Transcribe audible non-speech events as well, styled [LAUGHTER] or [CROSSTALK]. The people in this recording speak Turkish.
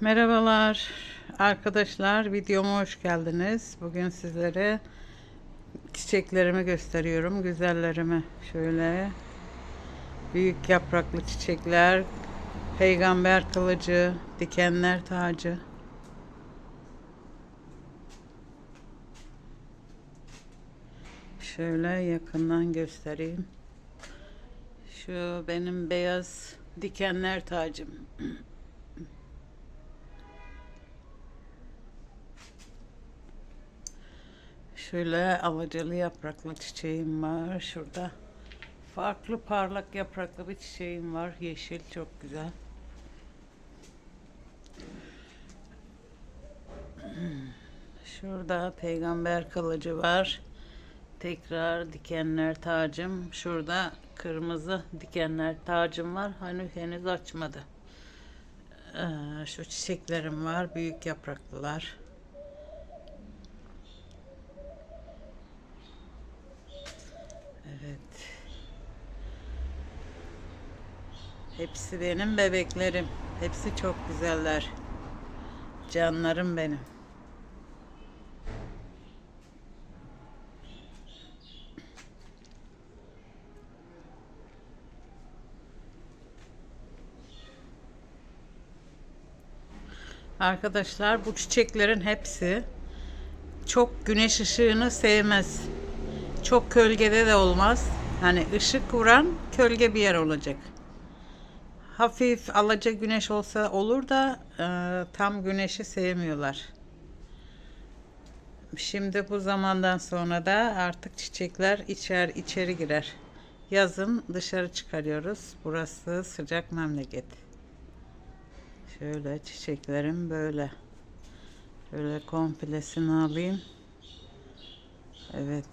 Merhabalar arkadaşlar videoma hoş geldiniz. Bugün sizlere çiçeklerimi gösteriyorum. Güzellerimi şöyle büyük yapraklı çiçekler, peygamber kılıcı, dikenler tacı. Şöyle yakından göstereyim. Şu benim beyaz dikenler tacım. [CLEARS THROAT] Şöyle alacalı yapraklı çiçeğim var. Şurada farklı parlak yapraklı bir çiçeğim var. Yeşil çok güzel. [CLEARS THROAT] Şurada peygamber kılıcı var. Tekrar dikenler tacım. Şurada kırmızı dikenler tacım var. Hani henüz açmadı. Ee, şu çiçeklerim var. Büyük yapraklılar. Evet. Hepsi benim bebeklerim. Hepsi çok güzeller. Canlarım benim. Arkadaşlar bu çiçeklerin hepsi çok güneş ışığını sevmez. Çok gölgede de olmaz. Hani ışık vuran gölge bir yer olacak. Hafif alaca güneş olsa olur da e, tam güneşi sevmiyorlar. Şimdi bu zamandan sonra da artık çiçekler içer içeri girer. Yazın dışarı çıkarıyoruz. Burası sıcak memleket. Şöyle çiçeklerim böyle. Şöyle komplesini alayım. Evet.